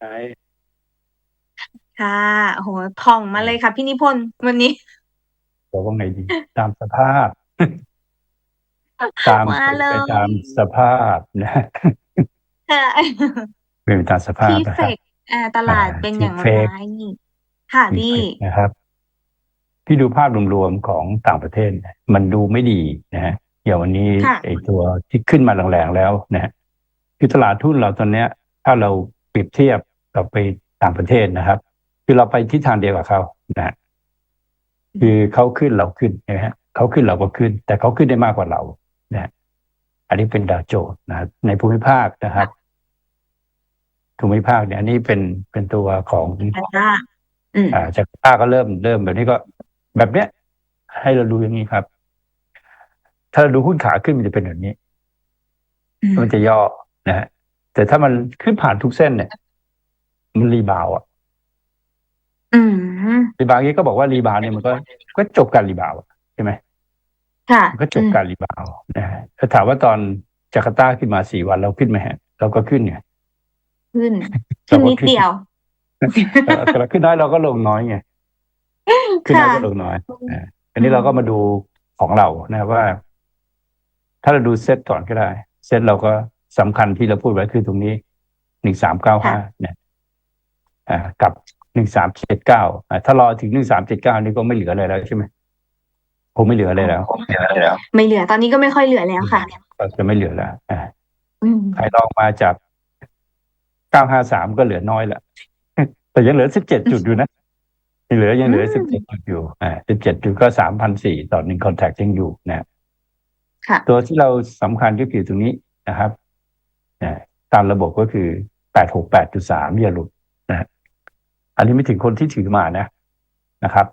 ใช่ค่ะโอ้โหผ่องมาเลยค่ะพี่นิพนธ์วันนี้บอกว่าไงดี ตามสภาพ ตามมาเลไปยตามสภาพนะค่ะเป็นไปตามสภาพที่นะเฟครับ กอ่าตลาดอ่าเป็นที่อย่างเฟไรกค่ะมีพี่เฟกนะครับพี่ดูภาพรวมๆของต่างประเทศเนี่ยมันดูไม่ดีนะฮะอย่างวันนี้ค่ะ ไอ้ตัวที่ขึ้นมาแรงๆแล้วนะฮะคือตลาดทุนเราตอนเนี้ย ถ้าเราเปรียบเทียบ กับไปต่างประเทศนะครับ คือเราไปทิศทางเดียวกับเขานะฮะคือเขาขึ้นเราขึ้นนะฮะเขาขึ้นเราก็ขึ้น แต่เขาขึ้นได้มากกว่าเรานะฮะอันนี้เป็นดาวโจนส์นะครับในภูมิภาคนะครับภูมิภาคเนี่ยอันนี้เป็นเป็นตัวของค่ะอืมอ่าจากร์ตาก็เริ่มเริ่มแบบนี้ก็ แบบเนี้ย ให้เราดูอย่างนี้ครับ ถ้าเราดูหุ้นขาขึ้นมันจะเป็นแบบนี้อืมมันจะย่อนะฮะแต่ถ้ามันขึ้นผ่านทุกเส้นเนี่ย มันรีบาวด์อะอืมรีบาวด์นี้ก็บอกว่ารีบาวด์เนี่ยมันก็ก็จบการรีบาวด์อะใช่ไหมค่ะมันก็จบการรีบาวด์นะฮะถ้าถามว่าตอนจาการ์ตาขึ้นมาสี่วันเราขึ้นไหมฮะ เราก็ขึ้นไงขึ้นขึ้นนิดเดียวแต่แต่เราขึ้นน้อยเราก็ลงน้อยไงขึ้นน้อยค่ะก็ลงน้อยอ่าอันนี้เราก็มาดูของเรานะว่า ถ้าเราดูเซตก่อนก็ได้ เซตเราก็สำคัญที่เราพูดไว้คือตรงนี้หนึ่งสามเก้าห้าเนี่ยอ่า กับหนึ่งสามเจ็ดเก้าถ้ารอถึงหนึ่งสามเจ็ดเก้านี่ก็ไม่เหลืออะไรแล้วใช่ไหมคงไม่เหลืออะไรแล้วไม่เหลือ ตอนนี้ก็ไม่ค่อยเหลือแล้วค่ะก็จะไม่เหลือแล้วอ่าอืมใครลองมาจากเก้าห้าสามก็เหลือน้อยละแต่ยังเหลือสิบเจ็ดจุดอยู่นะยังเหลือยังเหลืออืสิบมเจ็ดจุดอยู่อ่าสิบเจ็ดจุดก็สามพันสี่ต่อหนึ่งคอนแทคยังอยู่นะค่ะตัวที่เราสำคัญก็คือตรงนี้นะครับนะตามระบบก็คือแปดหกแปดจุดสามอย่าหลุดนะฮะ อันนี้ไม่ถึงคนที่ถือมานะนะครับ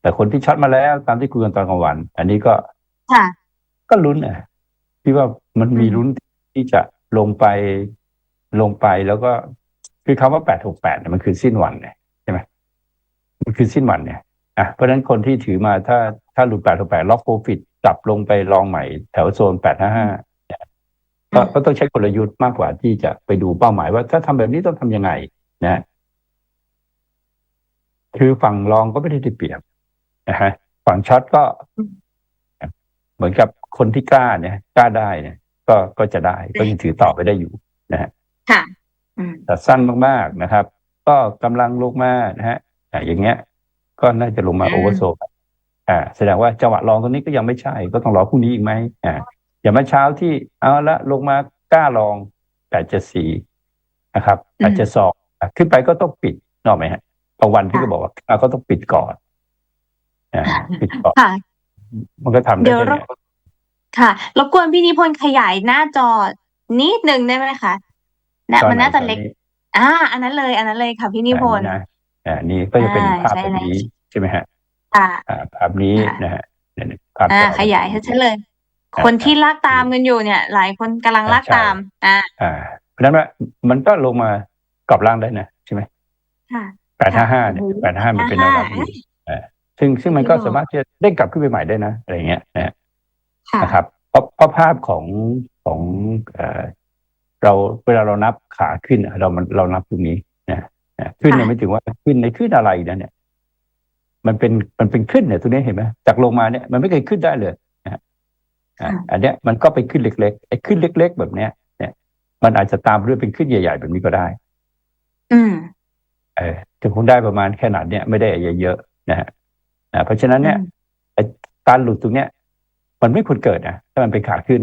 แต่คนที่ช็อตมาแล้วตามที่คุยกันตอนกลางวัน อันนี้ก็ค่ะก็ลุ้นนะที่ว่ามันมีอืมลุ้นที่จะลงไปลงไปแล้วก็คือคำว่าแปดหกแปดเนี่ยมันคือสิ้นวันเนี่ยใช่ไหมมันคือสิ้นวันเนี่ยอะเพราะฉะนั้นคนที่ถือมาถ้าถ้าหลุดแปดหกแปดล็อกโปรฟิตกลับลงไปลองใหม่แถวโซนแปดห้าห้าก็ก็ต้องใช้กลยุทธ์มากกว่าที่จะไปดูเป้าหมายว่าถ้าทำแบบนี้ต้องทำยังไงนะ คือฝั่งลองก็ไม่ได้ได้เปรียบนะฮะฝั่งช็อตก็เหมือนกับคนที่กล้าเนี่ยกล้าได้เนี่ย ก็ก็จะได้ก็ยังถือต่อไปได้อยู่นะฮะค่ะอืมแต่สั้นมากๆนะครับ ก็กำลังลงมานะฮะอ่าอย่างเงี้ย ก็น่าจะลงมาอืมโอเวอร์โซลอ่า แสดงว่าจังหวะลองตรงนี้ก็ยังไม่ใช่ ก็ต้องรอพรุ่งนี้อีกไหมอ่าอย่างเมื่อเช้าที่เอาละลงมากล้าลองแปดเจ็ดสี่นะครับแปดเจ็ดสองขึ้นไปก็ต้องปิดนกออกไหมฮะ บางวันพี่ก็บอกว่าอ่าก็ต้องปิดก่อนอ่าปิดก่อนค่ะมันก็ทำได้เดี๋ยวแค่เราเนี้ยค่ะรบกวนพี่นิพนธ์ขยายหน้าจอนิดนึงได้ไหมคะนะตอมันไหน่าจะตอเล็ก อ่า อันนั้นเลย อันนั้นเลยค่ะพี่นิพนธ์อ่านะอ่านี่ก็จะเป็นอ่าภาพใช่แบบแล้วนี้ใช่ไหมฮะค่ะอ่าภาพนี้ค่ะนะฮะเนี่ยภาพอ่าจอขยายให้ฉันเลยอ่าคนที่ลากตามกันอยู่เนี่ย หลายคนกำลังลากใช่ตาม อ่า อ่า เพราะฉะนั้นว่ามันก็ลงมากรอบล่างได้นะใช่ไหมค่ะ แปดห้าห้าเนี่ยโอ้โหแปดห้ามันเป็นแนวรับอยู่อ่าซึ่งซึ่งมันก็สามารถที่จะเด้งกลับขึ้นไปใหม่ได้นะอะไรเงี้ยนะฮะค่ะนะครับเพราะเพราะภาพของของเอ่อเราเวลาเรานับขาขึ้นอะเรามันเรานับตรงนี้นะนะขึ้นเนี่ยค่ะไม่ถึงว่าขึ้นในขึ้นอะไรนะเนี่ย มันเป็นมันเป็นขึ้นเนี่ยตัวนี้เห็นไหมจากลงมาเนี่ยมันไม่เคยขึ้นได้เลยนะฮะอะอันเนี้ยมันก็ไปขึ้นเล็กๆไอ้ขึ้นเล็ก ๆ แบบเนี้ย เนี่ย มันอาจจะตามด้วยเป็นขึ้นใหญ่ ๆ แบบนี้ก็ได้ อืมเออ ถึงคงได้ประมาณแค่นั้นเนี่ยไม่ได้เยอะๆนะฮะอ่าเพราะฉะนั้นเนี่ยอืมไอ้การหลุดตรงเนี้ย มันไม่ควรเกิดนะถ้ามันเป็นขาขึ้น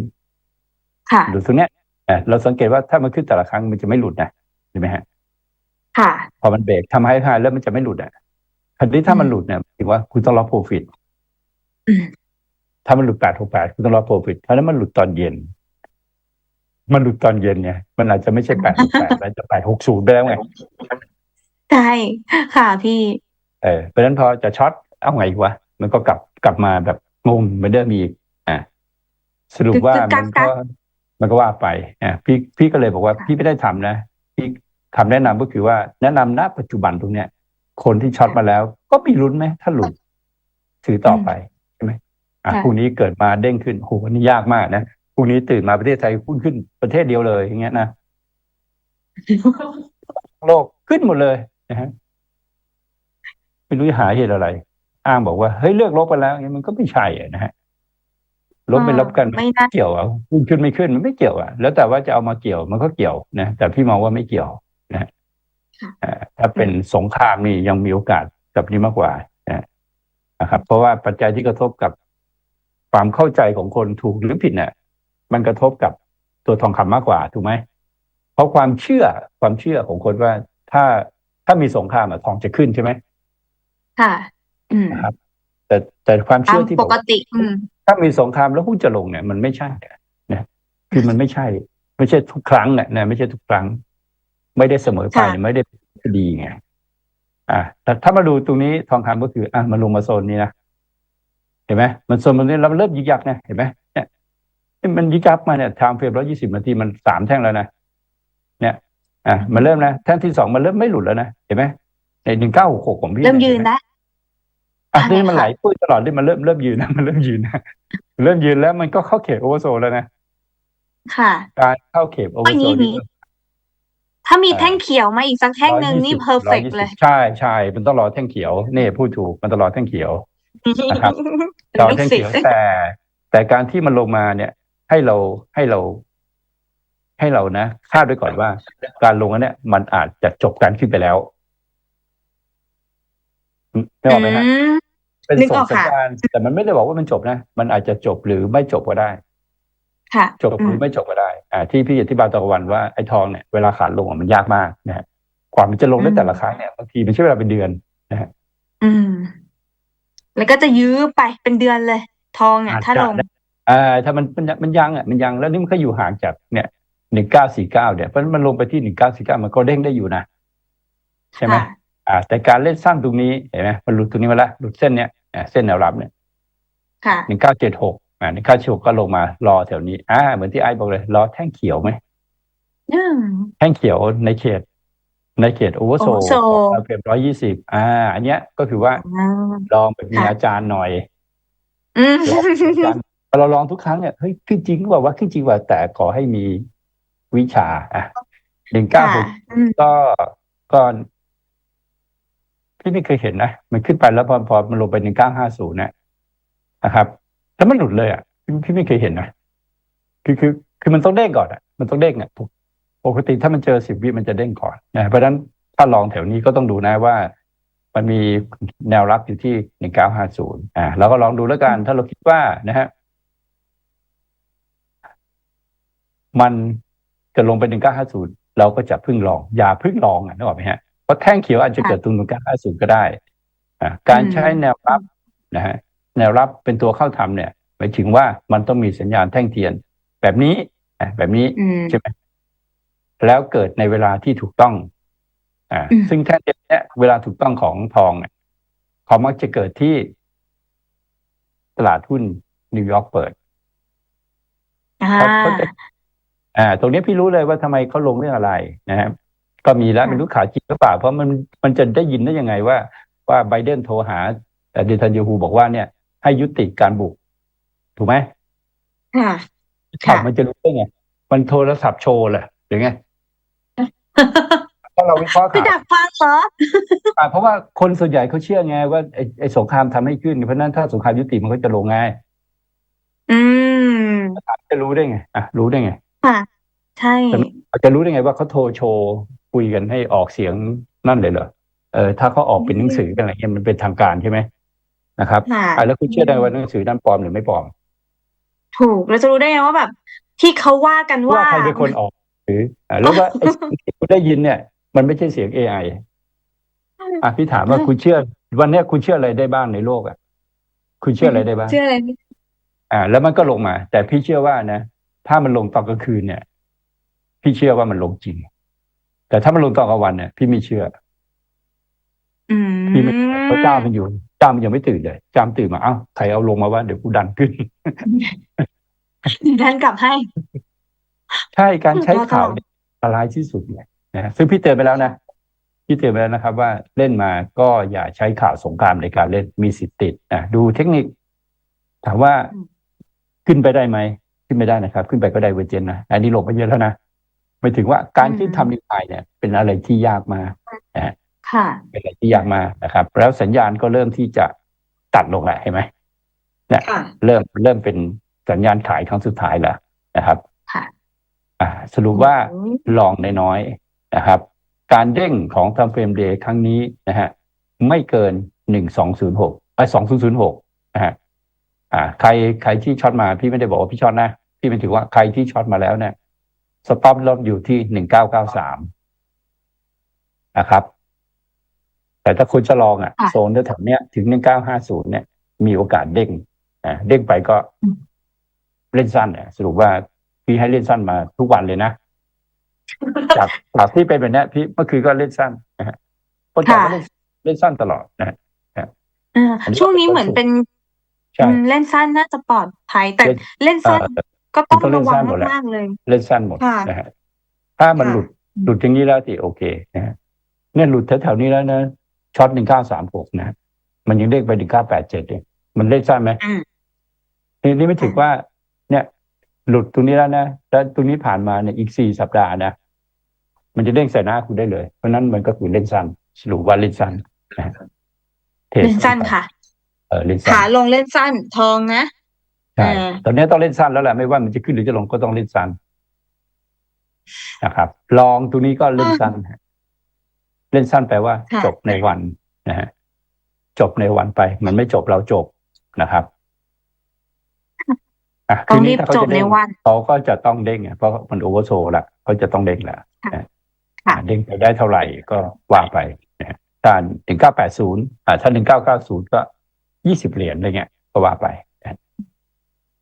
ค่ะหลุดตรงเนี้ยเอ่อเราสังเกตว่าถ้ามันขึ้นแต่ละครั้งมันจะไม่หลุดนะเห็นไหมฮะค่ะพอมันเบรกทำให้ไฮแล้วมันจะไม่หลุดอะคราวนี้ถ้ามันอืมหลุดเนี่ยถือว่าคุณต้องรอโปรฟิตอืมถ้ามันหลุดแปดหกแปดคุณต้องรอโปรฟิตเพราะฉะนั้นมันหลุดตอนเย็น มันหลุดตอนเย็นเนี่ย มันอาจจะไม่ใช่แปดหกแปดแล้วจะแปดหกศูนย์ไปแล้วไง ใช่ ค่ะพี่ เออเพราะฉะนั้นพอจะช็อตเอาไงวะมันก็กลับกลับมาแบบงงเหมือนเดิมอีกอ่าสรุปว่าคือกัมักนกัก็กมันก็ว่าไปอ่าพี่พี่ก็เลยบอกว่าค่ะพี่ไม่ได้ทำนะพี่คำแนะนำก็คือว่าแนะนำณปัจจุบันตรงเนี้ย คนที่ช็อตมาแล้ว ก็มีลุ้นไหมถ้าหลุดถือต่อไปใช่ไหมอะค่ะพรุ่งนี้เกิดมาเด้งขึ้นโหอันนี้ยากมากนะพรุ่งนี้ตื่นมาประเทศไทยหุ้นขึ้นประเทศเดียวเลยอย่างเงี้ยนะโลกขึ้นหมดเลย นะฮะไม่รู้จะหาเหตุอะไร อ้างบอกว่าเฮ้ยเลือกลบกันแล้วอย่างนี้มันก็ไม่ใช่อะนะฮะลบเป็นลบกันไม่น่าเกี่ยวอะขึ้นขึ้นไม่ขึ้นมันไม่เกี่ยวอะแล้วแต่ว่าจะเอามาเกี่ยวมันก็เกี่ยวนะแต่พี่มองว่าไม่เกี่ยวนะฮะอ่าถ้าเป็นสงครามนี่ยังมีโอกาสกับนี้มากกว่านะนะครับ เพราะว่าปัจจัยที่กระทบกับความเข้าใจของคนถูกหรือผิดเนี่ยมันกระทบกับตัวทองคำมากกว่าถูกไหมเพราะความเชื่อความเชื่อของคนว่าถ้า ถ้ามีสงครามอะทองจะขึ้นใช่ไหมค่ะ อืมนะครับ แต่แต่ความตาเชื่มอที่ปบอกกว่าติ อืมถ้ามีสงครามแล้วหุ้นจะลงเนี่ย มันไม่ใช่นะคือมันไม่ใช่ ไม่ใช่ทุกครั้งเนี่ยนะไม่ใช่ทุกครั้ง ไม่ได้เสมอไปค่ะไม่ได้ดีไงอ่าแต่ถ้ามาดูตรงนี้ทองคำก็คือ อะมันลงมาโซนนี้นะเห็นไหมมันโซนมันนี้แล้วมันเริ่มยึกยักนะเห็นไหมเนี่ยนี่มันยึกยักมาเนี่ยทางเฟรมร้อยี่สิบนาทีมันสามแท่งแล้วนะเนี่ย อะมันเริ่มนะแท่งที่สองมันเริ่มไม่หลุดแล้วนะ เห็นไหมในหนึ่งเก้าหกหกของพี่เริ่มเห็ยืนไหมแล้วอะใช่นี่มันค่ะไหลปุ้ยตลอดนี่มันเริ่มเริ่มยืนนะมันเริ่มยืนนะเริ่มยืนแล้วมันก็เข้าเขตโอเวอร์โซลแล้วนะค่ะ การเข้าเขตโอเวอร์โซลอย่างนี้ถ้ามีแท่งเขียวมาอีกสักแท่งหนึ่งนี่เพอร์เฟกเลย ใช่ใช่มันต้องรอแท่งเขียวนี่พูดถูกมันต้องรอแท่งเขียวนะครับรอลูกแท่งศิษเขียวย์แต่ แต่การที่มันลงมาเนี่ย ให้เราให้เรา ให้เรานะคาดไว้ก่อนว่า การลงอันเนี้ยมันอาจจะจบการขึ้นไปแล้วไม่ออกไหมฮะอืมเป็นนึกส่องอกสัญค่ะญาณแต่มันไม่ได้บอกว่ามันจบนะ มันอาจจะจบหรือไม่จบก็ได้ค่ะจบหรือไม่จบก็ได้ อ่า ที่พี่อธิบายตะวันว่าไอ้ทองเนี่ยเวลาขาลงอะมันยากมากนะฮะกว่ามันจะลงได้อืมแต่ละครั้งเนี่ยบางทีมันใช้เวลาเป็นเดือนอืม แล้วก็จะยื้อไปเป็นเดือนเลย ทองอะถ้าลงอ่าถ้ามันมันมันยังอะมันยังแล้วนี่มันก็อยู่ห่างจากเนี่ย หนึ่งเก้าสี่เก้าเนี่ยเพราะฉะนั้นมันลงไปที่หนึ่งเก้าสี่เก้ามันก็เด้งได้อยู่นะใช่ไหมค่ะอ่า แต่การเล่นสั้นตรงนี้เห็นไหมมันหลุดตรงนี้มาแล้วหลุดเส้นเนี้ยอ่าเส้นแนวรับเนี่ยค่ะหนึ่งเก้าเจ็ดหกอ่าหนึ่งเก้าหกก็ลงมารอแถวนี้อ่าเหมือนที่ไอ้บอกเลย รอแท่งเขียวไหมอืมแท่งเขียวในเขต ในเขตโอเวอร์โซ Oversold ของเฟรมร้อยยี่สิบอ่า อันเนี้ยก็คือว่าอ่าลองแบบมีค่ะอาจารย์หน่อยอืมลองแบบมีอาจารย์พอเราลองทุกครั้งเนี่ยเฮ้ยขึ้นจริงหรือเปล่าว่าขึ้นจริงว่าแต่ขอให้มี วิชาอะหนึ่งเก้าค่ะหกอืมก็ก็พี่ไม่เคยเห็นนะมันขึ้นไปแล้วพอพอมันลงไปหนึ่งเก้าห้าศูนย์นะนะครับ แล้วมันหลุดเลยอะพี่พี่ไม่เคยเห็นนะคือคือ คือมันต้องเด้งก่อนอะ มันต้องเด้งอะปกติถ้ามันเจอสิบวิมันจะเด้งก่อนนะเพราะฉะนั้นถ้าลองแถวนี้ก็ต้องดูนะว่า มันมีแนวรับอยู่ที่หนึ่งเก้าห้าศูนย์อ่าเราก็ลองดูแล้วกัน ถ้าเราคิดว่านะฮะมัน จะลงไปหนึ่งเก้าห้าศูนย์เราก็จะพึ่งลอง อย่าพึ่งลองอะนึกออกไหมฮะเพราะแท่งเขียวอาจจะเกิดตรงหนึ่งเก้าห้าศูนย์ก็ได้อ่าการใช้แนวรับนะฮะแนวรับเป็นตัวเข้าทำเนี่ยหมายถึงว่ามันต้องมีสัญญาณแท่งเทียน แบบนี้อะแบบนี้อืมใช่ไหมแล้วเกิดในเวลาที่ถูกต้อง อ่าอืมซึ่งแท่งเทียนเนี่ยเวลาถูกต้องของทองเนี่ยเขามักจะเกิดที่ตลาดหุ้นนิวยอร์กเปิดอ่าเขาเขาจะ อ่าตรงนี้พี่รู้เลยว่าทำไมเขาลงเรื่องอะไรนะครับก็มีแล้วค่ะไม่รู้ข่าวจริงหรือเปล่า เพราะมันมันจะได้ยินได้ยังไงว่า ว่าไบเดนโทรหาแต่เดทันยูฮูบอกว่าเนี่ย ให้ยุติการบุก ถูกไหมค่ะข่าวค่ะมันจะรู้ได้ไงมันโทรศัพท์โชว์เหรอหรือไงถ้าเราวิเคราะห์คือข่าวดักฟังเหรออ่าเพราะว่าคนส่วนใหญ่เขาเชื่อไงว่าไอ้ไอ้สงครามทำให้ขึ้น เพราะฉะนั้นถ้าสงครามยุติมันก็จะลงง่าย อืมจะรู้ได้ไงอะรู้ได้ไง ค่ะ ใช่จะรู้ได้ไงว่าเขาโทรโชว์คุยกันให้ออกเสียงนั่นเลยเหรอเออถ้าเขาออกเป็นหนังสือกันอะไรเงี้ยมันเป็นทางการใช่ไหมนะครับค่ะ อะแล้วคุณเชื่อได้ว่าหนังสือนั้นปลอมหรือไม่ปลอม ถูกเราจะรู้ได้ไงว่าแบบ ที่เขาว่ากันว่าว่าใครเป็นคนออกหรืออะแล้วว่าไอ้สิ่งที่คุณได้ยินเนี่ย มันไม่ใช่เสียง AI อะพี่ถามว่าคุณเชื่อ วันเนี้ยคุณเชื่ออะไรได้บ้างในโลกอะ คุณเชื่ออะไรได้บ้าง เชื่ออะไร อ่า แล้วมันก็ลงมา แต่พี่เชื่อว่านะ ถ้ามันลงตอนกลางคืนเนี่ย พี่เชื่อว่ามันลงจริง แต่ถ้ามันลงตอนกลางวันเนี่ยพี่ไม่เชื่ออืมพี่ไม่เพราะเจ้ามันอยู่เจ้ามันยังไม่ตื่นเลยเจ้ามันตื่นมาเอ้าใครเอาลงมาว่าเดี๋ยวกูดันขึ้นดันกลับให้ ใช่การใช้เราตลอดข่าวเนี่ยอันตรายที่สุดเนี่ยนะซึ่งพี่เตือนไปแล้วนะพี่เตือนไปแล้วนะครับ ว่าเล่นมาก็อย่าใช้ข่าวสงครามในการเล่นมีสิทธิ์ติดนะดูเทคนิค ถามว่าขึ้นไปได้ไหม ขึ้นไม่ได้นะครับ ขึ้นไปก็ได้เวอร์เจนนะอันนี้ลงไปเยอะแล้วนะหมายถึงว่าการที่ทำนิวไฮเนี่ย เป็นอะไรที่ยากมากค่ะเป็นอะไรที่ยากมากนะครับ แล้วสัญญาณก็เริ่มที่จะตัดลงแล้วเห็นไหมเนี่ยค่ะเริ่มเริ่มเป็นสัญญาณขายครั้งสุดท้ายแล้วนะครับค่ะอ่าสรุปว่าอืมลองน้อยๆนะครับ การเด้งของทำเฟรมเดย์ครั้งนี้นะฮะไม่เกินหนึ่งสองศูนย์หกไอ้สองศูนย์ศูนย์หกนะฮะอ่า ใครใครที่ช็อตมาพี่ไม่ได้บอกว่าพี่ช็อตนะ พี่เป็นถือว่าใครที่ช็อตมาแล้วเนี่ยสต็อปลดอยู่ที่หนึ่งเก้าเก้าสามนะครับ แต่ถ้าคุณจะลองอะค่ะโซนแถวๆเนี้ยถึงหนึ่งเก้าห้าศูนย์เนี่ย มีโอกาสเด้งอ่าเด้งไปก็อืมเล่นสั้นเนี่ยสรุปว่าพี่ให้เล่นสั้นมาทุกวันเลยนะจากจากที่เป็นแบบเนี้ยพี่เมื่อคืนก็เล่นสั้นนะฮะคนก่อนก็เล่นเล่นสั้นตลอดนะฮะอ่าอันนี้ก็ช่วงนี้เหมือนเป็นใช่อืมเล่นสั้นน่าจะปลอดภัยแต่เล่นเล่นสั้นเอ่อ ก็ต้องต้องเล่ระนวัสั้งนหมดแหละมากๆเลย เล่นสั้นหมดค่ะนะฮะถ้ามันค่ะหลุดหลุดอย่างนี้แล้วสิโอเคนะฮะเนี่ยหลุดแถวๆนี้แล้วนะช็อตหนึ่งเก้าสามหกนะฮะมันยังเด้งไปหนึ่งเก้าแปดเจ็ดเองมันเล่นสั้นไหมอืมนี่นี่ไม่ถือว่า เนี่ย หลุดตรงนี้แล้วนะแล้วตรงนี้ผ่านมาเนี่ยอีกสี่สัปดาห์นะมันจะเด้งใส่หน้าคุณได้เลย เพราะนั้นมันก็คือเล่นสั้นสรุปว่าเล่นสั้นนะฮะทเล่นสั้นค่ะ เออเล่นสั้นขาลงเล่นสั้นทองนะ ใช่เออตอนนี้ต้องเล่นสั้นแล้วแหละไม่ว่ามันจะขึ้นหรือจะลงก็ต้องเล่นสั้นนะครับ ลองตรงนี้ก็เล่นสั้นฮะเล่นสั้นแปลว่าค่ะจบในวันนะฮะจบในวันไป มันไม่จบเราจบนะครับอะต้องคืนรีนี้บถ้าเขาจบจะในเด้งวันเขาก็จะต้องเด้งอะเพราะมันโอเวอร์โซละเขาจะต้องเด้งละค่ะนะค่ะอะเด้งไปได้เท่าไหร่ก็ว่าไปนะฮะถ้าหนึ่งเก้าแปดศูนย์อ่าถ้าหนึ่งเก้าเก้าศูนย์ก็ยี่สิบเหรียญอะไรเงี้ยก็ว่าไปนะ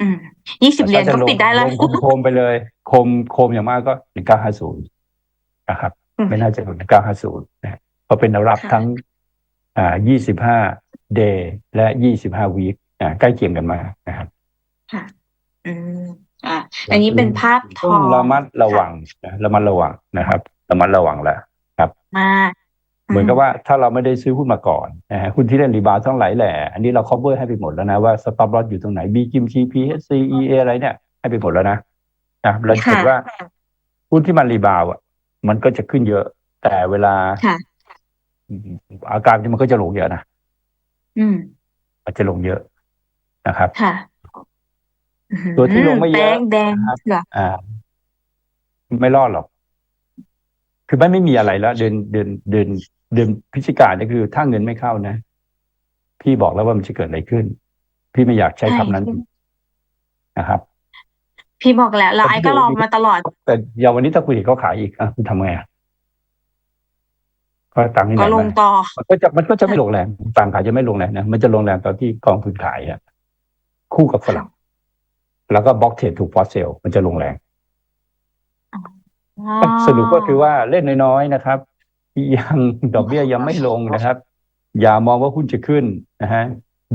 อืมยี่สิบเหรียญก็ปิดได้แล้วลงโคมไปเลย โคมโคมอย่างมากก็หนึ่งเก้าห้าศูนย์นะครับอืมไม่น่าจะถึงหนึ่งเก้าห้าศูนย์นะเพราะเป็นแนวรับค่ะทั้ง อ่ายี่สิบห้าเดย์และยี่สิบห้าวีคอ่าใกล้เคียงกันมากนะครับค่ะอืมอะอันนี้เป็นภาพทต้อองงระมัดระวังนะระมัดระวังนะครับระมัดระวังแล้วมาก เหมือนกับว่าถ้าเราไม่ได้ซื้อหุ้นมาก่อนนะฮะหุ้นที่เล่นรีบาวด์ทั้งหลายแหล่อันนี้เรา cover ให้ไปหมดแล้วนะว่า stop loss อยู่ตรงไหน B กิม G P H C E A อะไรเนี่ย ให้ไปหมดแล้วนะนะเราเห็นค่ะว่าหุ้นที่มันรีบาวด์อะ มันก็จะขึ้นเยอะ แต่เวลาค่ะอาการมันก็จะลงเยอะนะอืมมันจะลงเยอะนะครับค่ะตัวที่ลงไม่เยอะแดงแดงนะครับเหรออ่า ไม่รอดหรอก คือไม่ไม่มีอะไรแล้ว เดือนเดือนเดือน เดือนพฤศจิกาเนี่ยคือ ถ้าเงินไม่เข้านะ พี่บอกแล้วว่ามันจะเกิดอะไรขึ้น พี่ไม่อยากใช้คำนั้นอีกนะครับ พี่บอกแล้วแล้วไอ้ก็รอมาตลอด แต่อย่างวันนี้ถ้าคุณเห็นเขาขายอีกอะคุณทำไงอะก็ตังค์ที่ไหก็นลงมาต่อมันก็จะมันก็จะไม่ลงแรงต่างขายจะไม่ลงแรงนะมันจะลงแรงตอนที่กองทุนขายอะคู่กับฝรั่งแล้วก็บล็อกเทรดถูกฟอสเซลมันจะลงแรงสรุปก็คือว่าเล่นน้อยๆนะครับ ยังดอกเบี้ยยังไม่ลงนะครับ อย่ามองว่าหุ้นจะขึ้นนะฮะ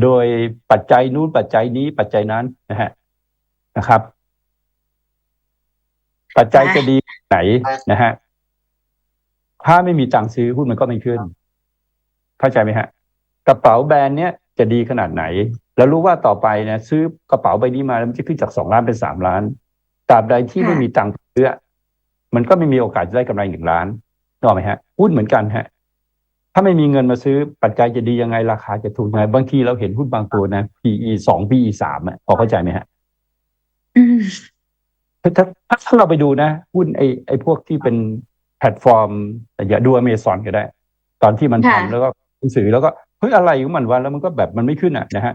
โดยปัจจัยนู้นปัจจัยนี้ปัจจัยนั้นนะฮะนะครับ ปัจจัยจะดีไหนนะฮะถ้าไม่มีตังค์ซื้อหุ้นมันก็ไม่ขึ้น เข้าใจไหมฮะ กระเป๋าแบรนด์เนี้ยจะดีขนาดไหน แล้วรู้ว่าต่อไปนะซื้อกระเป๋าใบนี้มาแล้วมันจะขึ้นจากสองล้านเป็นสามล้านตราบใดที่ค่ะไม่มีตังค์ซื้อมันก็ไม่มีโอกาสจะได้กำไรหนึ่งล้าน นึกออกไหมฮะหุ้นเหมือนกันฮะถ้าไม่มีเงินมาซื้อปัจจัยจะดียังไงราคาจะถูกยังไงบางทีเราเห็นหุ้นบางตัวนะ PE สอง PE สามอะพอเข้าใจไหมฮะอืมถ้าถ้าถ้าถ้าเราไปดูนะ หุ้นไอ้ไอ้พวกที่เป็นแพลตฟอร์มแต่อย่าดูอเมซอนก็ได้ ตอนที่มันค่ะทำแล้วก็หนังสือแล้วก็เฮ้ยอะไรของมันวะแล้วมันก็แบบมันไม่ขึ้นอะนะฮะ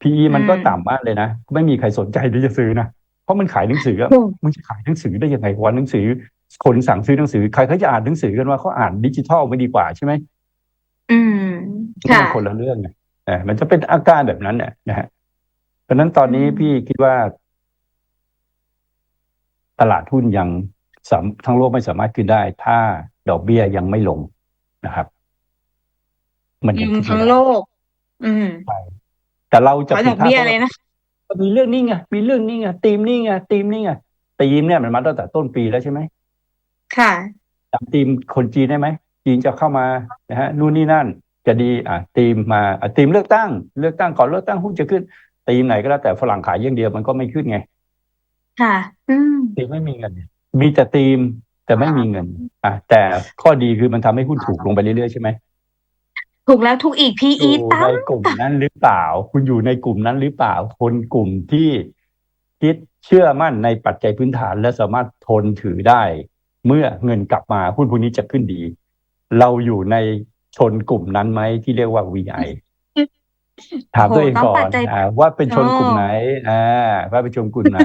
PE มันก็อืมต่ำมากเลยนะไม่มีใครสนใจที่จะซื้อนะเพราะมันขายหนังสืออะถูกมึงจะขายหนังสือได้ยังไงวะหนังสือ คนสั่งซื้อหนังสือ ใครเขาจะอ่านหนังสือกันว่าเขาอ่านดิจิทัลไม่ดีกว่าใช่ไหมอืมนี่ค่ะมันคนละเรื่องไงเออมันจะเป็นอาการแบบนั้นเนี่ยนะฮะเพราะฉะนั้นตอนนี้อืมพี่คิดว่า ตลาดหุ้นยังสามทั้งโลกไม่สามารถขึ้นได้ ถ้าดอกเบี้ยยังไม่ลงนะครับ มันอืยังมขึ้นไม่ทั้งได้โลก อืมแต่เราขจะอผิดดอกพลาดเบี้ยเพราะเลยนะว่ามีเรื่องนี้ไงมีเรื่องนี้ไงตีมนี่ไงตีมนี่ไงตีมเนี่ยมันมาตั้งแต่ต้นปีแล้วใช่ไหม ค่ะ จำทีมคนจีนได้ไหมจีนจะเข้ามานะฮะนู่นนี่นั่น จะดีอะทีมมาอะทีมเลือกตั้ง เลือกตั้งก่อนเลือกตั้งหุ้นจะขึ้นทีมไหนก็แล้วแต่ฝรั่งขายอย่างเดียวมันก็ไม่ขึ้นไงค่ะ อืมทีมไม่มีเงิน มีแต่ทีมแต่ไม่มีเงิน อะแต่ข้อดีคือมันทำให้หุ้นถูกลงไปเรื่อยๆใช่ไหมถูกแล้วถูกอีกอ PE ยู่ตั้ในงกลุ่มนั้นหรือเปล่า คุณอยู่ในกลุ่มนั้นหรือเปล่า คนกลุ่มที่คิดเชื่อมั่นในปัจจัยพื้นฐานและสามารถทนถือได้ เมื่อเงินกลับมาหุ้นพวกนี้จะขึ้นดี เราอยู่ในชนกลุ่มนั้นไหมที่เรียกว่า VI ถามตัวเองโอ้โหต้องก่อปันจจัยอ่าว่าเป็นชนกลุ่มอ๋อไหนอ่าว่าเป็นชนกลุ่มไหน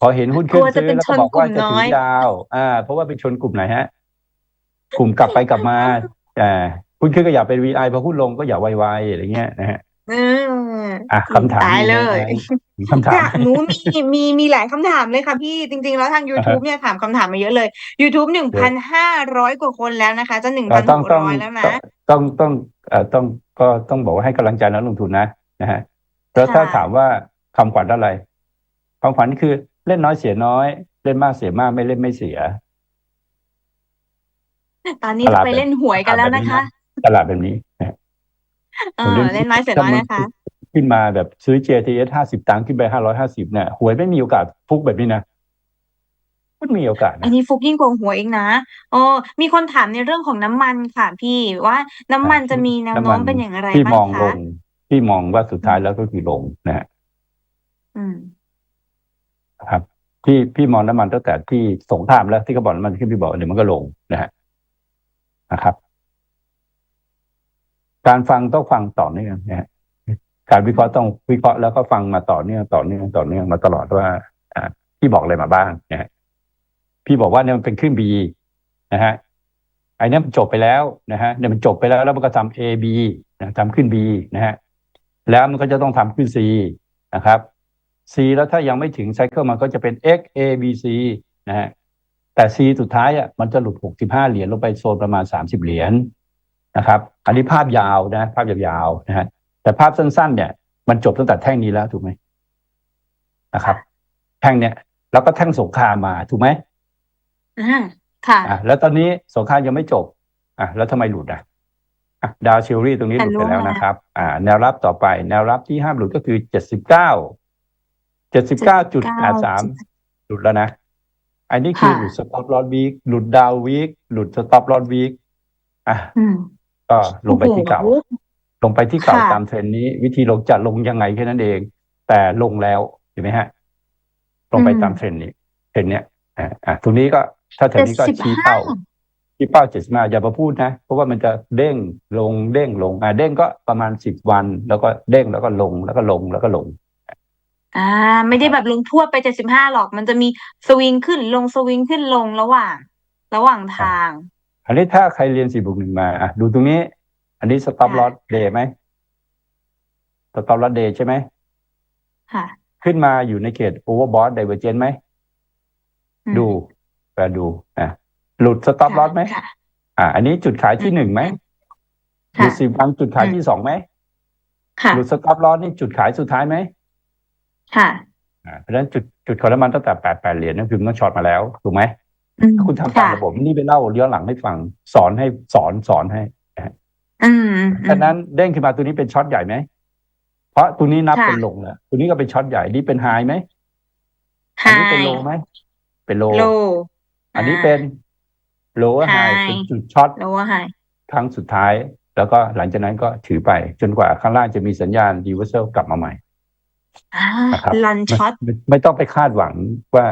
พอเห็นหุ้นขึ้กนลัวจะซื้อเป็นแล้วก็บอกว่าชนกลุ่มจะน้ถืออยยาว อ่า เพราะว่าเป็นชนกลุ่มไหนฮะ กลุ่มกลับไปกลับมาอ่าหุ้นขึ้นก็อยากเป็น VI พอหุ้นลงก็อย่าไวๆอะไรเงี้ยนะฮะ เอออะคำถามตายมีเลไหมยมีคำถามค่ะหนูมีมีมีหลายคำถามเลยค่ะพี่จริง ๆ แล้วทาง YouTube เนี่ยถามคำถามมาเยอะเลย YouTube หนึ่งพันห้าร้อยกว่าคนแล้วนะคะ จะหนึ่งเอ่พัอนต้องหกต้องร้อยแล้วนะ ต้องต้องเอ่อต้องก็ต้องบอกว่าให้กำลังใจนักลงทุนนะนะฮะแล้วถ้าค่ะถามว่าคำขวัญอะไรคำขวัญคือเล่นน้อยเสียน้อย เล่นมากเสียมากไม่เล่นไม่เสีย ตอนนี้ตจะลาดไปแบบเล่นหวยกันแล้วนะคะ ตลาดแบบนี้นะฮะ เออเล่นน้อยเสียน้อยนะคะ ขึ้นมาแบบซื้อ JTS ห้าสิบตังค์ขึ้นไปห้าร้อยห้าสิบเนี่ยหวยไม่มีโอกาสฟุกแบบนี้นะมันมีโอกาสอันนะนี้ฟุกยิ่งกว่าหัวยเองนะโอ้มีคนถามในเรื่องของน้ำมันค่ะพี่ว่าน้ำมันจะมีแนวโน้มเป็นอย่างไรที่บ้ามองงลคะงที่มองว่าสุดท้ายแล้วก็คือลงนะฮะอืม ครับที่พี่มองน้ำมันตั้งแต่ที่สงครามแล้วที่เขาบอกน้ำมันขึ้นพี่บอกเดี๋ยวมันก็ลงนะฮะนะครับ การฟังต้องฟังต่อเนื่องนะฮะการวิเคราะห์ต้องวิเคราะห์แล้วก็ฟังมาต่อเนื่องต่อเนื่องต่อเนื่องมาตลอดว่าอ่าพี่บอกอะไรมาบ้างนะฮะพี่บอกว่าเนี่ยมันเป็นขึ้น B นะฮะไอ้นี่มันจบไปแล้วนะฮะเนี่ยมันจบไปแล้วแล้วมันก็ทำ A B นะทำขึ้น B นะฮะแล้วมันก็จะต้องทำขึ้น C นะครับ C แล้วถ้ายังไม่ถึงไซเคิลมันก็จะเป็น X A B C นะฮะแต่ C สุดท้ายอะมันจะหลุด 65 เหรียญลงไปโซนประมาณ 30 เหรียญ นะครับ อันนี้ภาพยาวนะ ภาพยาวๆนะฮะแต่ภาพสั้น ๆ เนี่ย มันจบตั้งแต่แท่งนี้แล้วถูกไหมนะครับ แท่งเนี่ยแล้วก็แท่งสงครามมาถูกไหมอ่าค่ะอะแล้วตอนนี้สงครามยังไม่จบ อะแล้วทำไมหลุดอะอะดาวเชลรี่ตรงนี้หลุดไปแล้วนะครับ อ่า แนวรับต่อไป แนวรับที่ห้ามหลุดก็คือเจ็ดสิบเก้าเจ็ดสิบเก้าจุดแปดสามหลุดแล้วนะ อันนี้คือค่ะหลุดสต็อปลอสวีคหลุดดาววีคหลุดสต็อปลอสวีคอะอืม ก็ลงไปที่เก่าโอ้โหลงไปที่เก่าค่ะตามเทรนด์นี้ วิธีลงจะลงยังไงแค่นั้นเอง แต่ลงแล้วเห็นไหมฮะ ลงไปตามเทรนด์นี้เทรนด์เนี้ยอ่าอะตรงนี้ก็ถ้าเทรนด์นี้ก็เจ็ดสิบชี้ห้าเป้าชี้เป้าเจ็ดสิบห้าอย่ามาพูดนะ เพราะว่ามันจะเด้งลงเด้งลงอ่าเด้งก็ประมาณสิบวัน แล้วก็เด้งแล้วก็ลงแล้วก็ลงแล้วก็ลงอ่า ไม่ได้แบบลงพรวดไปเจ็ดสิบห้าหรอก มันจะมีสวิงขึ้นลงสวิงขึ้นลงระหว่าง ระหว่างทาง อันนี้ถ้าใครเรียนสี่บวกหนึ่งมาอะดูตรงนี้ อันนี้สต็อปค่ะลอสเดย์ไหมสต็อปลอสเดย์ใช่ไหมค่ะ ขึ้นมาอยู่ในเขตโอเวอร์บอทไดเวอร์เจนไหมอืมดูแปลดูอะหลุดสต็อปลอสไหมค่ะอ่า อันนี้จุดขายที่หนึ่งไหมหลุค่ะดสิบวันจุดขายอืมที่สองไหมค่ะหลุดสต็อปลอสนี่จุดขายสุดท้ายไหมค่ะอ่าเพราะฉะนั้นจุดจุดของน้ำมันตั้งแต่แปดแปดเหรียญนั่นคือมันต้องช็อตมาแล้วถูกไหม อืมคุณทำตามค่ะระบบนี่ไปเล่าย้อนหลังให้ฟังสอนให้สอนสอนให้อืมฉะนั้นเด้งขึ้นมาตัวนี้เป็นช็อตใหญ่ไหมเพราะตัวนี้นับค่ะเป็นลงแล้วตัวนี้ก็เป็นช็อตใหญ่นี่เป็นไฮไหมไฮอันี้เป็นโลไหมเป็นโลโลอันนี้เป็นโลไฮ high เป็นจุดช็อตโลว่าไฮครั้งสุดท้าย แล้วก็หลังจากนั้นก็ถือไป จนกว่าข้างล่างจะมีสัญญาณดีเวอร์เซลกลับมาใหม่อ่านะครับลันช็อตไม่ไม่ไม่ต้องไปคาดหวังว่า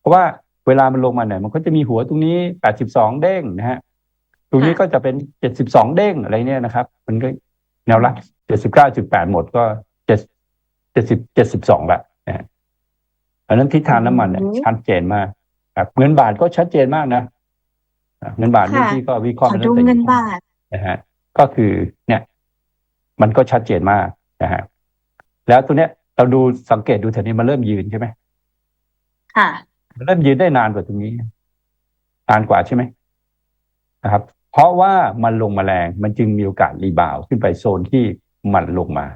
เพราะว่า เวลามันลงมาเนี่ยมันก็จะมีหัวตรงนี้แปดสิบสองเด้งนะฮะตรงนี้ค่ะก็จะเป็นเจ็ดสิบสองเด้งอะไรเนี่ยนะครับ มันก็แนวรับเจ็ดสิบเก้าจุดแปดหมดก็เจ็ดเจ็ดสิบเจ็ดสิบสองละนะฮะอันนั้นทิศทางน้ำมันเนี่ยชัดเจนมากครับเงินบาทก็ชัดเจนมากนะอะเงินบาทนี่ค่ะที่ก็วิเคขราะห์อมาดูตั้งแต่เงินบาทนะฮะก็คือเนี่ย มันก็ชัดเจนมากนะฮะแล้วตัวเนี้ยเราดูสังเกตดูแถวนี้มันเริ่มยืนใช่ไหมค่ะมัน เริ่มยืนได้นานกว่าตรงนี้นานกว่าใช่ไหมนะครับ เพราะว่ามันลงมาแรงมันจึงมีโอกาสรีบาวด์ขึ้นไปโซนที่มันลงมา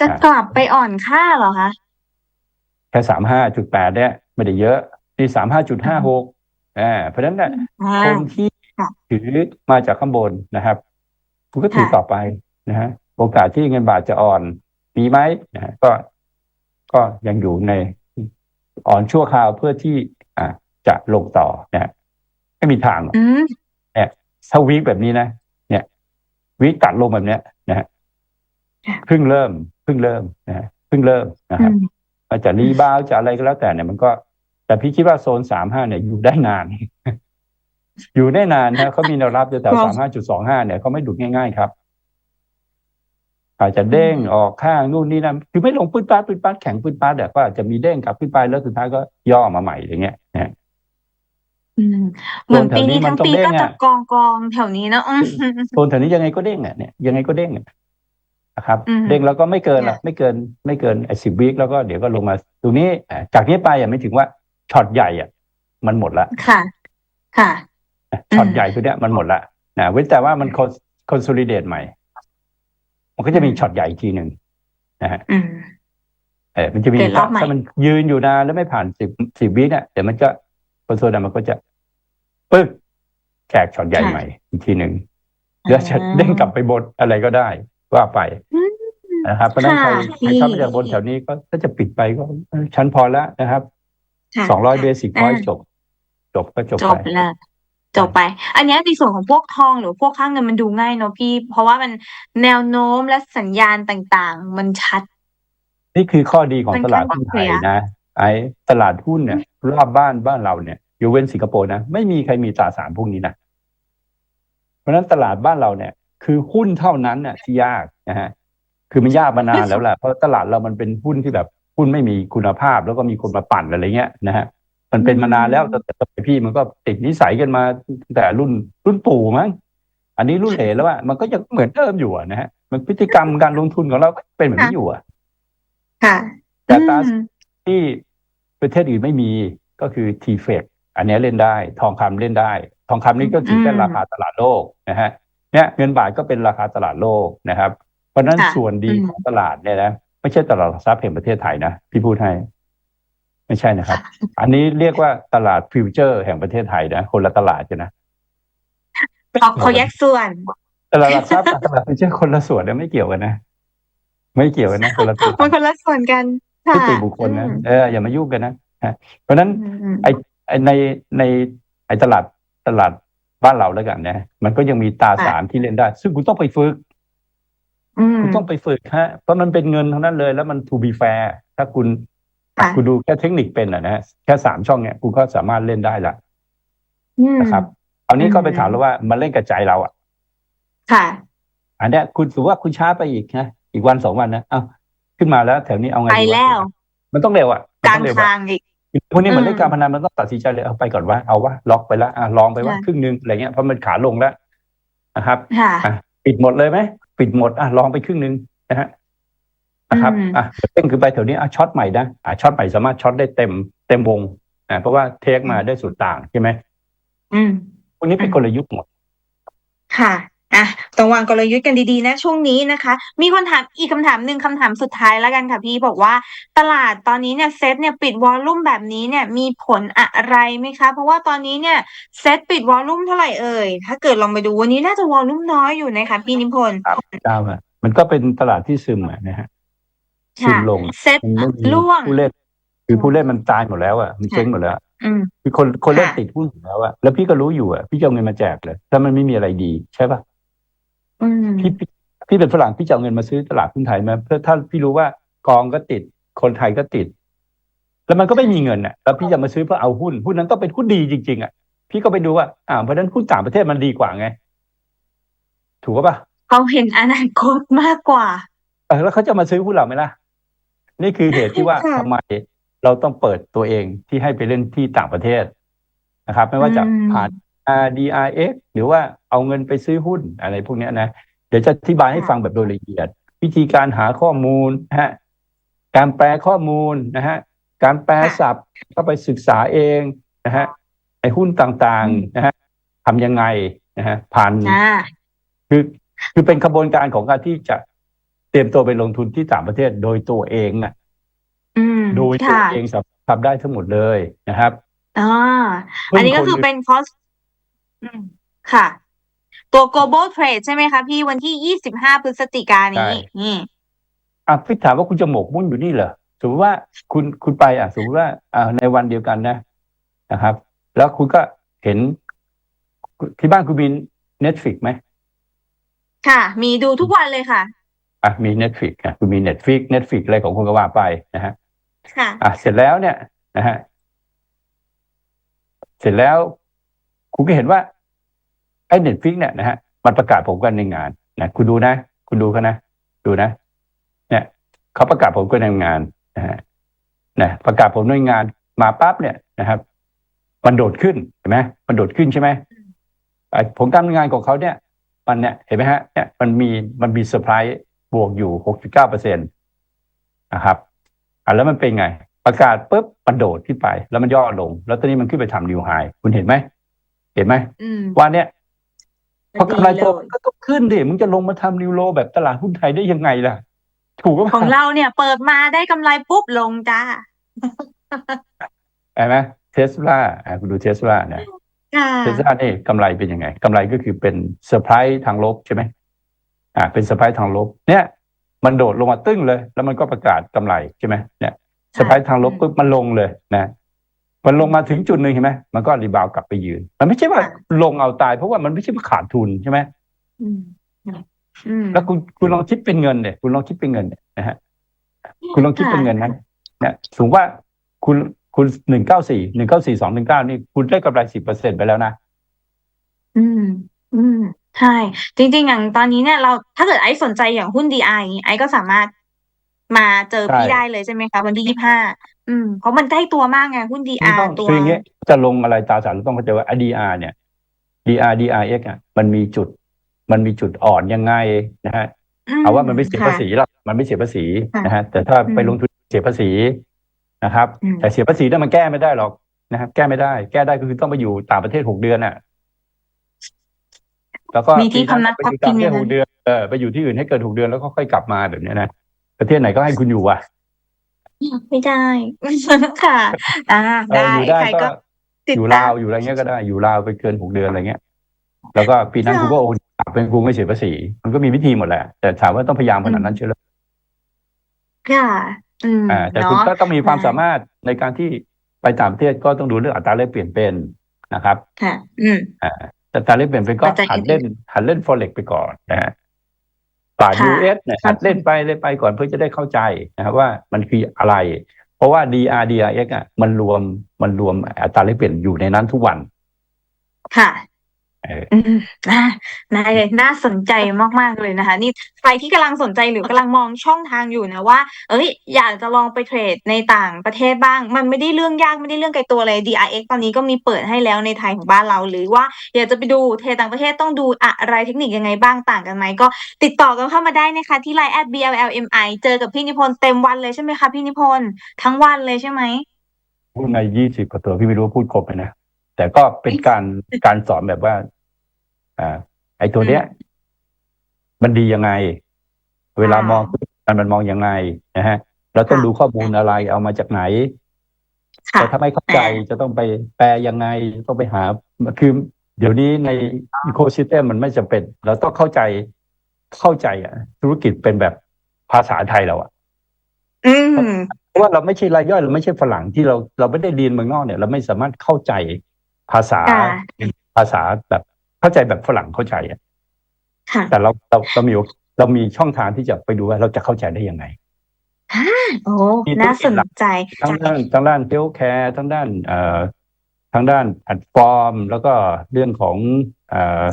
จะอะกลับไปอ่อนค่าเหรอคะแค่สามห้าจุดแปดเนี่ยไม่ได้เยอะนี่สามห้าจุดห้าหกอ่าเพราะฉะนั้นเนี่ยอ่าคนที่ค่ะถือมาจากข้างบนนะครับคุณก็ถือค่ะต่อไปนะฮะโอกาสที่เงินบาทจะอ่อนมีไหมนะฮะก็ก็ยังอยู่ใน อ่อนชั่วคราวเพื่อที่อ่าจะลงต่อนะฮะไม่มีทางหรอกอืมถ้าวีคแบบนี้นะ เนี่ยวีคตัดลงแบบเนี้ยนะฮะค่ะเพิ่งเริ่มเพิ่งเริ่มนะฮะเพิ่งเริ่มนะครับอืมอาจจะรีบาวด์จะอะไรก็แล้วแต่เนี่ยมันก็ แต่พี่คิดว่าโซนสามห้าเนี่ยอยู่ได้นาน อยู่ได้นานนะเขามีแนวรับแถวครัสาบมห้าจุดสองห้าเนี่ยเขาไม่ดุดง่ายๆครับ อาจจะเด้งออกข้างนู่นนี่นั่นคือไม่ลงปื้นป้าดปื้นป้าดแข็งปื้นป้าดแต่ก็อาจจะมีเด้งกลับขึ้นไปแล้วสุดท้ายก็ย่อมาใหม่อย่างเงี้ยนะฮะอืมเหมือนปีนี้โซนแถวนี้มันทั้งต้องปีเด้งก็อะจะกองกองๆแถวนี้เนอะอืมโซนแถวนี้ยังไงก็เด้งอะเนี่ยยังไงก็เด้งอะนะครับอืมเด้งแล้วก็ไม่เกินหรอกค่ะไม่เกินไม่เกินไอ้สิบวิแล้วก็เดี๋ยวก็ลงมา ตรงนี้อะจากนี้ไปอะไม่ถึงว่าช็อตใหญ่อะ มันหมดละค่ะ ค่ะช็อตอืมใหญ่ตัวเนี้ยมันหมดละนะเว้นแต่ว่ามันคอนโซลิเดตใหม่ มันก็จะมีอืมช็อตใหญ่อีกทีหนึ่งนะฮะอืมเออมันจะมีเปลี่ยนรอบใหม่ถ้ามันยืนอยู่นานแล้วไม่ผ่านสิบสิบวิเนี่ยเดี๋ยวมันก็คอนโซลมันก็จะปึ๊กแขกช็อตใหญ่ใหม่อีกทีหนึ่งแล้วจะเด้งกลับไปบนอะไรก็ได้ว่าไปอืมนะครับเพราะฉะนั้นใครค่ะใครเข้าไปพี่จากบนแถวนี้ก็ถ้าจะปิดไปก็เออชั้นพอแล้วนะครับค่ะสองร้อยเบสิกพอยอ่าจบ จบก็จบจไปบเลย จบไป อันเนี้ยในส่วนของพวกทองหรือพวกค่าเงินมันดูง่ายเนอะพี่ เพราะว่ามันแนวโน้มและสัญญาณต่างๆ มันชัด นี่คือข้อดีของมันตลาดหุ้นไทยเคลียร์นะ ไอ้ตลาดหุ้นเนี่ยรอบบ้านบ้านเราเนี่ยยกเว้นสิงคโปร์นะ ไม่มีใครมีตราสารพวกนี้นะ เพราะฉะนั้นตลาดบ้านเราเนี่ย คือหุ้นเท่านั้นน่ะที่ยากนะฮะคือมันยากมานานแล้วแหละเพราะตลาดเรามันเป็นหุ้นที่แบบหุ้นไม่มีคุณภาพแล้วก็มีคนมาปั่นอะไรเงี้ยนะฮะ มันเป็นมานานแล้วแต่แต่สมัยพี่มันก็ติดนิสัยกันมาตั้งแต่รุ่นรุ่นปู่มั้งอันนี้รุ่นเหลนแล้วอะมันก็ยังเหมือนเดิมอยู่อะนะฮะ มันพฤติกรรมการลงทุนของเราก็เป็นแบบนี้อยู่อะค่ะแต่ตราอืมที่ประเทศอื่นไม่มีก็คือ t f e c อันเนี้ยเล่นได้ ทองคำเล่นได้ ทองคำนี่ก็ถือเป็นอืมราคาตลาดโลกนะฮะเนี่ยเงินบาทก็เป็นราคาตลาดโลกนะครับ เพราะฉะนั้นค่ะส่วนดีอืมของตลาดเนี่ยนะไม่ใช่ตลาดหลักทรัพย์แห่งประเทศไทยนะพี่พูดให้ ไม่ใช่นะครับ อันนี้เรียกว่าตลาดฟิวเจอร์แห่งประเทศไทยนะ คนละตลาดกันนะเขาเขาแยกส่วน ตลาดหลักทรัพย์กับตลาดฟิวเจอร์คนละส่วนนะไม่เกี่ยวกันนะ ไม่เกี่ยวกันนะคนละตัวมันคนละส่วนกันนิค่ะติบุคคลนะอืมเอออย่ามายุ่งกันนะฮะเพราะฉะนั้นอืมอืมไอ้ไอ้ในในไอ้ตลาดตลาดบ้านเราแล้วกันนะ มันก็ยังมีตราสารที่เล่นได้ ซึ่งคุณต้องไปฝึกอืมคุณต้องไปฝึกฮะเพราะมันเป็นเงินทั้งนั้นเลย แล้วมัน to be fair ถ้าคุณ ค่ะคุณดูแค่เทคนิคเป็นอะนะแค่สามช่องเนี่ยคุณก็สามารถเล่นได้ละอืมนะครับเอานี้ก็ไปอืมถามแล้วว่ามันเล่นกับใจเราอะ ค่ะ อันเนี้ยคุณถือว่าคุณช้าไปอีกนะอีกวันสองวันนะเอ้าขึ้นมาแล้วแถวนี้เอาไงไปดีะแล้ว มันต้องเร็วอะมันกลาต้งองเร็วทาอะงอีกพวกนี้เหมือนเล่นอืมการพนันมันต้องตัดสินใจเลยเอาไปก่อนว่าเอาว่าล็อกไปแล้วอะลองไปว่าค่ะครึ่งหนึงอะไรเงี้ยเพราะมันขาลงแล้วนะครับค่ะอะปิดหมดเลยไหมปิดหมดอะลองไปครึ่งหนึงนะฮะ นะครับอืมอะเด้งขึ้นไปแถวนี้อะช็อตใหม่นะอะช็อตใหม่สามารถช็อตได้เต็มเต็มวงอะเพราะว่าเทคมาได้ส่วนต่างใช่ไหมอืมพวกนี้เป็นกลยุทธ์หมด ค่ะอะต้องวางกลยุทธ์กันดีๆนะช่วงนี้นะคะ มีคนถามอีกคำถามหนึ่งคำถามสุดท้ายแล้วกันค่ะพี่บอกว่าตลาดตอนนี้เนี่ยเซ็ตเนี่ยปิดวอลลุ่มแบบนี้เนี่ยมีผลอะไรไหมคะ เพราะว่าตอนนี้เนี่ยเซ็ตปิดวอลลุ่มเท่าไหร่เอ่ยถ้าเกิดลองไปดูวันนี้น่าจะวอลลุ่มน้อยอยู่นะคะพี่นิพนธ์เจ้าอะมันก็เป็นตลาดที่ซึมอะนะฮะ ซึมค่ะลงเซ็ตมันไม่มีล่วง ผู้เล่น คือผู้เล่นมันตายหมดแล้วอะมันเจ๊งหมดแล้ว อืม คือคนคนเล่นค่ะ ติดหุ้นอยู่แล้วอะแล้วพี่ก็รู้อยู่อะพี่จะเอาเงินมาแจกเลยถ้ามันไม่มีอะไรดีใช่ปะอืม พี่พี่พี่เป็นฝรั่งพี่จะเอาเงินมาซื้อตลาดหุ้นไทยมาเพื่อถ้าพี่รู้ว่ากองก็ติด คนไทยก็ติด แล้วมันก็ไม่มีเงินอะแล้วพี่จะมาซื้อเพื่อเอาหุ้นหุ้นนั้นต้องเป็นหุ้นดีจริง ๆอะพี่ก็ไปดูว่าอ่าเพราะฉะนั้นหุ้นต่างประเทศมันดีกว่าไง ถูกปะเขาเห็นอนาคตมากกว่า เออแล้วเขาจะมาซื้อหุ้นเราไหมล่ะ นี่คือเหตุที่ว่าค่ะทำไมเราต้องเปิดตัวเองที่ให้ไปเล่นที่ต่างประเทศนะครับ ไม่ว่าจะอืมผ่าน RDRX หรือว่าเอาเงินไปซื้อหุ้นอะไรพวกเนี้ยนะ เดี๋ยวจะอธิบายให้ฟังแบบโดยละเอียด วิธีการหาข้อมูลนะฮะการแปลข้อมูลนะฮะการแปลศัพท์ก็ไปศึกษาเองนะฮะไอ้หุ้นต่างๆนะฮะทำยังไงนะฮะผ่านอ่าคือคือเป็นกระบวนการของการที่จะ เตรียมตัวไปลงทุนที่ต่างประเทศโดยตัวเองนะอืมโดยตัวค่ะเองสามารถทำได้ทั้งหมดเลยนะครับอ่าอันนี้ก็คือเป็นคอสอืมค่ะ ตัว global trade ใช่ไหมคะพี่วันที่ยี่สิบห้าพฤศจิกายนนี้ใช่นี่อะพี่ถามว่าคุณจะหมกมุ่นอยู่นี่เหรอสมมติว่าคุณคุณไปอะสมมติว่าอ่าในวันเดียวกันนะนะครับ แล้วคุณก็เห็น ที่บ้านคุณมี Netflix ไหมค่ะ มีดูทุกวันเลยค่ะ อะมี Netflix อะคุณมี Netflix Netflix อะไรของคุณก็ว่าไปนะฮะค่ะอะเสร็จแล้วเนี่ยนะฮะเสร็จแล้วคุณก็เห็นว่าไอ้เน็ตฟิกเนี่ยนะฮะมันประกาศผมกันในงานนะคุณดูนะ คุณดูเขานะ ดูนะ เนี่ยเขาประกาศผมกันในงานนะฮะนะประกาศผมในงานมาปั๊บเนี่ยนะครับ มันโดดขึ้นเห็นไหมมันโดดขึ้นใช่ไหมไอ้ผลการทำงานของเขาเนี่ย มันเนี่ยเห็นไหมฮะเนี่ยมันมีมันมีเซอร์ไพรส์ บวกอยู่หกจุดเก้าเปอร์เซ็นตนะครับอะแล้วมันเป็นไง ประกาศปุ๊บมันโดดขึ้นไป แล้วมันย่อลง แล้วตอนนี้มันขึ้นไปทำนิวไฮคุณเห็นไหมเห็นไหมอืมว่าเนี่ยพอกำไรดีโตเลยก็ต้องขึ้นดิมึงจะลงมาทำนิวโลแบบตลาดหุ้นไทยได้ยังไงล่ะ ถูกก็ของเราเนี่ย เปิดมาได้กำไรปุ๊บลงจ้าเห็นไหมเทสลาอะคุณดูเทสลาเนี่ยค่ะเทสลานี่กำไรเป็นยังไงกำไรก็คือเป็นเซอร์ไพรส์ทางลบใช่ไหม อ่าเป็นเซอร์ไพรส์ทางลบเนี่ยมันโดดลงมาตึ้งเลย แล้วมันก็ประกาศกำไรใช่ไหมเนี่ยเซอร์ไพรส์ทางลบปุ๊บมันลงเลยนะมันลงมาถึงจุดหนึ่งเห็นไหมมันก็รีบาวด์กลับไปยืน มันไม่ใช่ว่าค่ะลงเอาตาย เพราะว่ามันไม่ใช่ว่าขาดทุนใช่ไหมอืมอืมแล้วคุณคุณลองคิดเป็นเงินเนี่ยคุณลองคิดเป็นเงินเนี่ยนะฮะคุณลองคิดเป็นเงินนั้นเนี่ยสมมติว่าคุณคุณหนึ่งเก้าสี่หนึ่งเก้าสี่สองหนึ่งเก้านี่คุณได้กำไรสิบเปอร์เซ็นไปแล้วนะ อืม อืม ใช่ จริง ๆ อย่างตอนนี้เนี่ยเรา ถ้าเกิดไอซ์สนใจอย่างหุ้น DI ไอซ์ก็สามารถมาเจอพี่ใช่ได้เลยใช่ไหมคะ วันที่ยี่ห้าอืม เพราะมันใกล้ตัวมากไงหุ้นคุณ DR ต้องตัว คืออย่างเงี้ยจะลงอะไรตราสารเราต้องเข้าใจว่า DR เนี่ย DR DRX อะมันมีจุด มันมีจุดอ่อนยังไงนะฮะเอาว่ามันไม่เสียภาษีหรอกมันไม่เสียภาษีค่ะ นะฮะแต่ถ้าไปอืมลงทุนเสียภาษีนะครับ อืม แต่เสียภาษีนั้นมันแก้ไม่ได้หรอกนะครับ แก้ไม่ได้ แก้ได้ก็คือต้องไปอยู่ต่างประเทศหกเดือนน่ะ แล้วก็มีที่ปีนั้นพำนักไปพัอกยู่พิต่างงประเทศอย่างหนั้กนเดือนเออไปอยู่ที่อื่นให้เกินหกเดือนแล้วก็ค่อยกลับมาแบบเนี้ยนะประเทศไหนก็ให้คุณอยู่อะไม่ได้ค่ะอ่าเออได้อยู่ได้ใครก็ก็ติดอยู่ตาลามวอยู่อะไรเงี้ยก็ได้อยู่ลาวไปเกินหกเดือนอะไรเงี้ย แล้วก็ปีนั้นค่ะคุณก็โอนกลับเป็นคุณไม่เสียภาษีมันก็มีวิธีหมดแหละ แต่ถามว่าต้องพยายามขนาดนั้นเชียวเหรอค่ะอืมอ่าแต่เนาะคุณก็ต้องมีความได้สามารถในการที่ไปต่างประเทศก็ต้องดูเรื่องอัตราแลกเปลี่ยนเป็นนะครับ ค่ะ อืมอ่า แต่อัตราแลกเปลี่ยนเป็นก็ปัจจัยหัดอื่นๆเล่นหัดเล่น forex ไปก่อนนะฮะบาทค่ะ US เนี่ยค่ะหัดเล่นไปเล่นไปก่อนเพื่อจะได้เข้าใจนะครับว่ามันคืออะไร เพราะว่า DR DRX อะมันรวมมันรวมอัตราแลกเปลี่ยนอยู่ในนั้นทุกวัน ค่ะเอออืม น่าน่าน่าสนใจมาก ๆ เลยนะคะ นี่ใครที่กำลังสนใจหรือกำลังมองช่องทางอยู่นะว่า เอ้ย อยากจะลองไปเทรดในต่างประเทศบ้าง มันไม่ได้เรื่องยากไม่ได้เรื่องไกลตัวเลย DRX ตอนนี้ก็มีเปิดให้แล้วในไทยของบ้านเรา หรือว่าอยากจะไปดูเทรดต่างประเทศต้องดูอะไรเทคนิคยังไงบ้างต่างกันไหมก็ติดต่อกันเข้ามาได้นะคะที่ line at blmi เจอกับพี่นิพนธ์เต็มวันเลยใช่ไหมคะพี่นิพนธ์ทั้งวันเลยใช่ไหมพูดในยี่สิบกว่าตัวพี่ไม่รู้ว่าพูดครบไหมนะ แต่ก็เป็นการการสอนแบบว่า อ่า ไอ้ตัวเนี้ย มันดียังไง เวลามองมันมันมองยังไงนะฮะแล้วต้องค่ะดูข้อมูลอะไรเอามาจากไหนค่ะแต่ถ้าไม่เข้าใจอ่าจะต้องไปแปลยังไงต้องไปหาคือเดี๋ยวนี้ในอีโค y ิ e เ m มันไม่จำเป็น เราต้องเข้าใจเข้าใจอะ ธุรกิจเป็นแบบภาษาไทยเราอะอืมเพราะว่าเราไม่ใช่รายย่อยเราไม่ใช่ฝรั่งที่เราเราไม่ได้เรียนเมืองนอกเนี่ย เราไม่สามารถเข้าใจ ภาษาค่ะภาษาแบบเข้าใจแบบฝรั่งเข้าใจอะค่ะแต่เราเราเรามีเรามีช่องทางที่จะไปดูว่าเราจะเข้าใจได้ยังไงโอ้มีธุรกิจน่าสนใจทั้งด้านทั้งด้านเทลแคร์ทั้งด้านเอ่อทั้งด้านแพลตฟอร์ม แล้วก็เรื่องของเอ่อ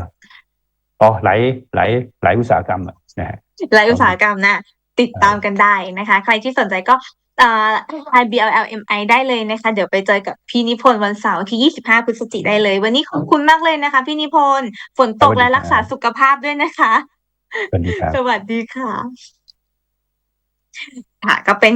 อ๋อหลายหลายหลายอุตสาหกรรมอะนะฮะหลายอุตสาหกรรมนะติดตามกันได้นะคะ ใครที่สนใจก็ เอ่อ IBLLMI ได้เลยนะคะ เดี๋ยวไปเจอกับพี่นิพนธ์วันเสาร์ที่ 25 พฤศจิกายนได้เลย วันนี้ขอบคุณมากเลยนะคะ พี่นิพนธ์ฝนตกสวัสดีและครับรักษาสุขภาพด้วยนะคะ สวัสดีครับสวัสดีค่ะ ค่ะก็เป็น